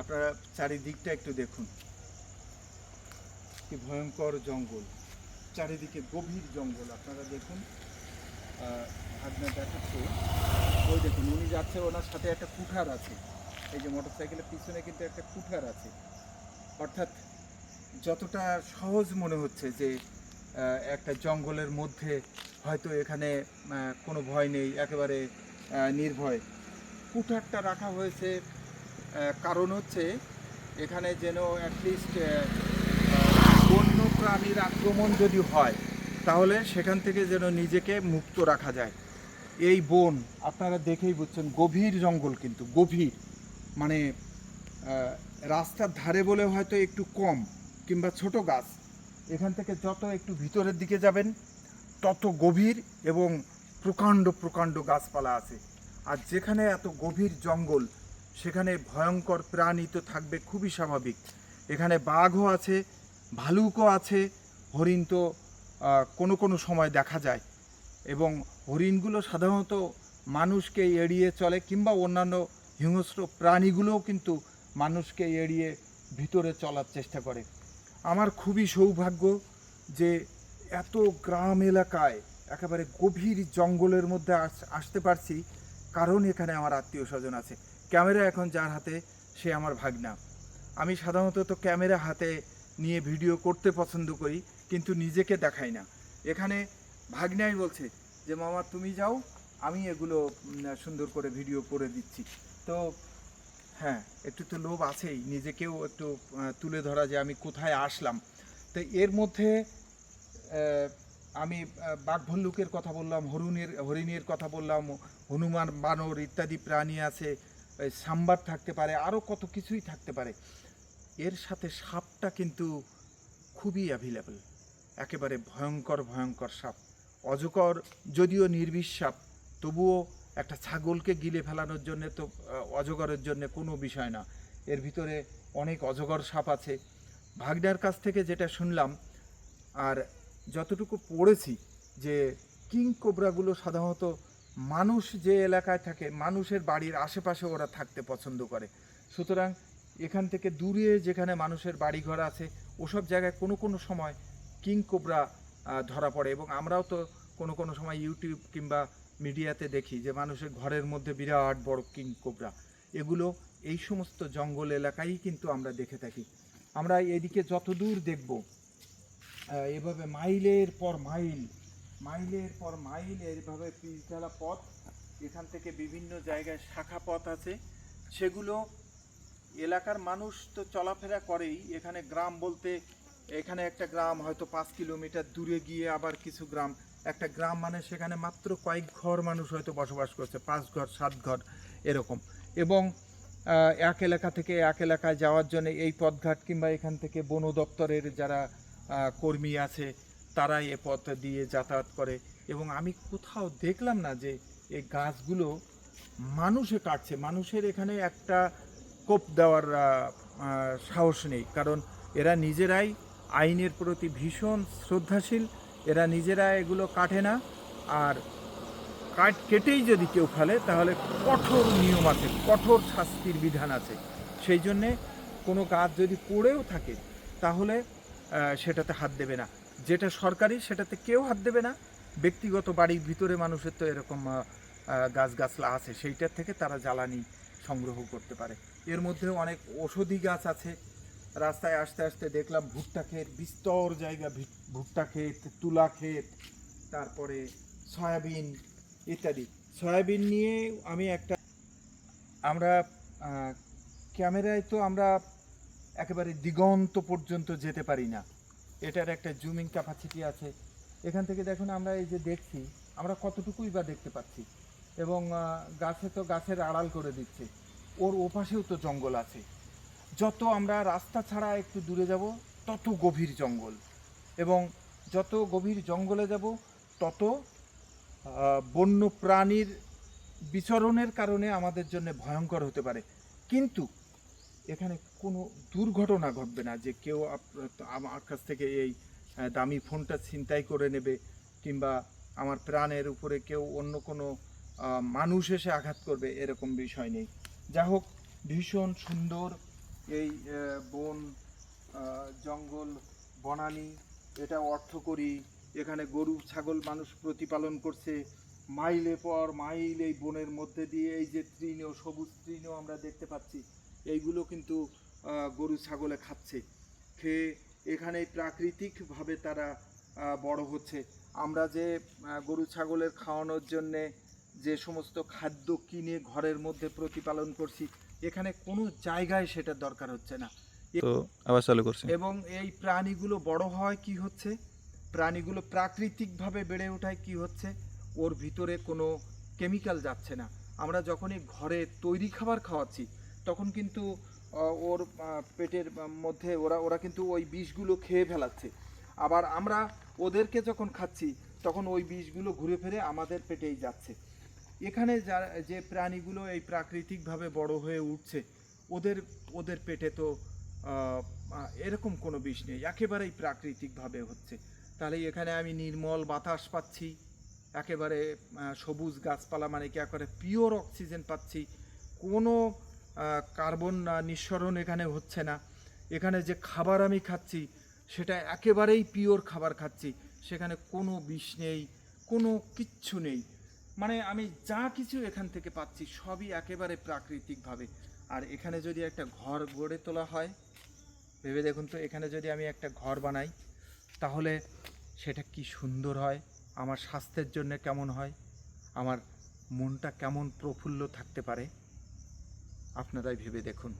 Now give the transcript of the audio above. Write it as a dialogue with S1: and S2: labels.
S1: আপনারা চারিদিকটা একটু দেখুন। কি ভয়ঙ্কর জঙ্গল, চারিদিকে গভীর জঙ্গল, আপনারা দেখুন। ভাগনা দেখাচ্ছে। ওই দেখুন, উনি যাচ্ছে, ওনার সাথে একটা কুঠার আছে। এই যে মোটরসাইকেলের পিছনে কিন্তু একটা কুঠার আছে। অর্থাৎ যতটা সহজ মনে হচ্ছে যে একটা জঙ্গলের মধ্যে হয়তো এখানে কোনো ভয় নেই, একেবারে নির্ভয়। কুঠারটা রাখা হয়েছে কারণ হচ্ছে এখানে যেন অ্যাটলিস্ট বন্য প্রাণীর আক্রমণ যদি হয়, তাহলে সেখান থেকে যেন নিজেকে মুক্ত রাখা যায়। এই বন, আপনারা দেখেই বুঝছেন, গভীর জঙ্গল কিন্তু, গভীর। মানে রাস্তার ধারে বলে হয়তো একটু কম, কিংবা ছোট গাছ। এখান থেকে যত একটু ভিতরের দিকে যাবেন, তত গভীর এবং প্রকাণ্ড প্রকাণ্ড গাছপালা আছে। আর যেখানে এত গভীর জঙ্গল সেখানে ভয়ঙ্কর প্রাণী তো থাকবে, খুবই স্বাভাবিক। এখানে বাঘও আছে, ভালুকও আছে, হরিণ তো কোনো কোনো সময় দেখা যায়। এবং হরিণগুলো সাধারণত মানুষকে এড়িয়ে চলে কিংবা অন্যান্য হিংস্র প্রাণীগুলোও কিন্তু মানুষকে এড়িয়ে ভিতরে চলার চেষ্টা করে। আমার খুবই সৌভাগ্য যে এত গ্রাম এলাকায় একেবারে গভীর জঙ্গলের মধ্যে আস- আসতে পারছি, কারণ এখানে আমার আত্মীয় স্বজন আছে। ক্যামেরা এখন যার হাতে সে আমার ভাগনা। আমি সাধারণত তো ক্যামেরা হাতে নিয়ে ভিডিও করতে পছন্দ করি কিন্তু নিজেকে দেখাই না। এখানে ভাগনাই বলছে যে মামা তুমি যাও আমি এগুলো সুন্দর করে ভিডিও করে দিচ্ছি। তো হ্যাঁ একটু তো লোভ আছেই। নিজেকেও একটু তুলে ধরা যে আমি কোথায় আসলাম। তো এর মধ্যে আমি আহ, বাঘ ভল্লুকের কথা বললাম হরিণের হরিণের কথা বললাম হনুমান বানর ইত্যাদি প্রাণী আছে সাম্বার থাকতে পারে আরও কত কিছুই থাকতে পারে, এর সাথে সাপটা কিন্তু খুবই অ্যাভেলেবল একেবারে ভয়ঙ্কর ভয়ঙ্কর সাপ। অজগর যদিও নির্বিষ সাপ, তবুও একটা ছাগলকে গিলে ফেলানোর জন্য তো অজগরের জন্য কোনো বিষয় না। এর ভিতরে অনেক অজগর সাপ আছে। ভাগনার কাছ থেকে যেটা শুনলাম, আর যতটুকু পড়েছি, যে কিং কোবরাগুলো সাধারণত মানুষ যে এলাকায় থাকে, মানুষের বাড়ির আশেপাশে ওরা থাকতে পছন্দ করে। সুতরাং এখান থেকে দূরে যেখানে মানুষের বাড়িঘর আছে, ওসব জায়গায় কোনো কোনো সময় কিং কোবরা ধরা পড়ে এবং আমরাও তো কোনো কোনো সময় ইউটিউব কিংবা মিডিয়াতে দেখি যে মানুষের ঘরের মধ্যে বিরাট বড় কিং কোবরা। এগুলো এই সমস্ত জঙ্গল এলাকায় কিন্তু আমরা দেখে থাকি। আমরা এদিকে যত দূর দেখব এভাবে মাইলের পর মাইল মাইলের পর মাইল এইভাবে পিচঢালা পথ। এখান থেকে বিভিন্ন জায়গায় শাখা পথ আছে। সেগুলো এলাকার মানুষ তো চলাফেরা করেই। এখানে গ্রাম বলতে এখানে একটা গ্রাম হয়তো পাঁচ কিলোমিটার দূরে গিয়ে আবার কিছু গ্রাম। একটা গ্রাম মানে সেখানে মাত্র কয়েক ঘর মানুষ হয়তো বসবাস করছে, পাঁচ ঘর, সাত ঘর এরকম। এবং এক এলাকা থেকে এক এলাকায় যাওয়ার জন্য এই পথঘাট কিংবা এখান থেকে বন দপ্তরের যারা কর্মী আছে তারাই এ পথ দিয়ে যাতায়াত করে। এবং আমি কোথাও দেখলাম না যে এই গাছগুলো মানুষে কাটছে। মানুষের এখানে একটা কোপ দেওয়ার সাহস নেই। কারণ এরা নিজেরাই আইনের প্রতি ভীষণ শ্রদ্ধাশীল। এরা নিজেরা এগুলো কাটে না। আর কাট কেটেই যদি কেউ ফেলে, তাহলে কঠোর নিয়ম আছে, কঠোর শাস্তির বিধান আছে। সেই জন্যে কোনো গাছ যদি পড়েও থাকে, তাহলে সেটাতে হাত দেবে না। যেটা সরকারি, সেটাতে কেউ হাত দেবে না। ব্যক্তিগত বাড়ির ভিতরে মানুষের তো এরকম গাছগাছলা আছে সেইটার থেকে তারা জ্বালানি সংগ্রহ করতে পারে। এর মধ্যেও অনেক ওষুধি গাছ আছে। রাস্তায় আসতে আসতে দেখলাম ভুট্টা ক্ষেত, বিস্তর জায়গা ভুট্টা ক্ষেত, তুলা ক্ষেত, তারপরে সয়াবিন ইত্যাদি। সয়াবিন নিয়ে আমি একটা, আমরা ক্যামেরায় তো আমরা একেবারে দিগন্ত পর্যন্ত যেতে পারি না। এটার একটা জুমিং ক্যাপাসিটি আছে। এখান থেকে দেখুন আমরা এই যে দেখছি, আমরা কতটুকুই বা দেখতে পাচ্ছি। এবং গাছে তো গাছের আড়াল করে দিচ্ছে। ওর ওপাশেও তো জঙ্গল আছে। যত আমরা রাস্তা ছাড়া একটু দূরে যাব, তত গভীর জঙ্গল। এবং যত গভীর জঙ্গলে যাব, তত বন্য প্রাণীর বিচরণের কারণে আমাদের জন্য ভয়ঙ্কর হতে পারে। কিন্তু এখানে কোনো দুর্ঘটনা ঘটবে না যে কেউ আমার কাছ থেকে এই দামি ফোনটা ছিনতাই করে নেবে কিংবা আমার প্রাণের উপরে কেউ অন্য কোনো মানুষ এসে আঘাত করবে এরকম বিষয় নেই। যা হোক, ভীষণ সুন্দর এই বন জঙ্গল, বনানি, এটা অর্থ করি এখানে গরু, ছাগল মানুষ প্রতিপালন করছে মাইলে পর মাইল এই বনের মধ্যে দিয়ে। এই যে তৃণ সবুজ তৃণ আমরা দেখতে পাচ্ছি। এইগুলো কিন্তু গরু ছাগলে খাচ্ছে। খেয়ে এখানে প্রাকৃতিকভাবে তারা বড় হচ্ছে। আমরা যে গরু ছাগলের খাওয়ানোর জন্যে যে সমস্ত খাদ্য কিনে ঘরের মধ্যে প্রতিপালন করছি এখানে কোনো জায়গায় সেটা দরকার হচ্ছে না।
S2: তো আবার চালু করছে।
S1: এবং এই প্রাণীগুলো বড় হয় কি হচ্ছে? প্রাণীগুলো প্রাকৃতিকভাবে বেড়ে ওঠায় কি হচ্ছে? ওর ভিতরে কোনো কেমিক্যাল যাচ্ছে না। আমরা যখনই ঘরে তৈরি খাবার খাওয়াচ্ছি তখন কিন্তু ওর পেটের মধ্যে ওরা ওরা কিন্তু ওই বিষগুলো খেয়ে ফেলাচ্ছে। আবার আমরা ওদেরকে যখন খাচ্ছি, তখন ওই বিষগুলো ঘুরে ফিরে আমাদের পেটেই যাচ্ছে। এখানে যা, যে প্রাণীগুলো এই প্রাকৃতিকভাবে বড় হয়ে উঠছে, ওদের ওদের পেটে তো এরকম কোনো বিষ নেই, একেবারেই প্রাকৃতিকভাবে হচ্ছে। তাহলে এখানে আমি নির্মল বাতাস পাচ্ছি, একেবারে সবুজ গাছপালা মানে কি একেবারে পিওর অক্সিজেন পাচ্ছি। কোনো কার্বন নিঃসরণ এখানে হচ্ছে না। এখানে যে খাবার আমি খাচ্ছি, সেটা একেবারেই পিওর খাবার খাচ্ছি। সেখানে কোনো বিষ নেই, কোনো কিচ্ছু নেই। মানে আমি যা কিছু এখান থেকে পাচ্ছি, সবই একেবারে প্রাকৃতিকভাবে। আর এখানে যদি একটা ঘর গড়ে তোলা হয়, ভেবে দেখুন তো, এখানে যদি আমি একটা ঘর বানাই, তাহলে সেটা কি সুন্দর হয়, আমার স্বাস্থ্যের জন্য কেমন হয়, আমার মনটা কেমন প্রফুল্ল থাকতে পারে। আপনারাই ভেবে দেখুন।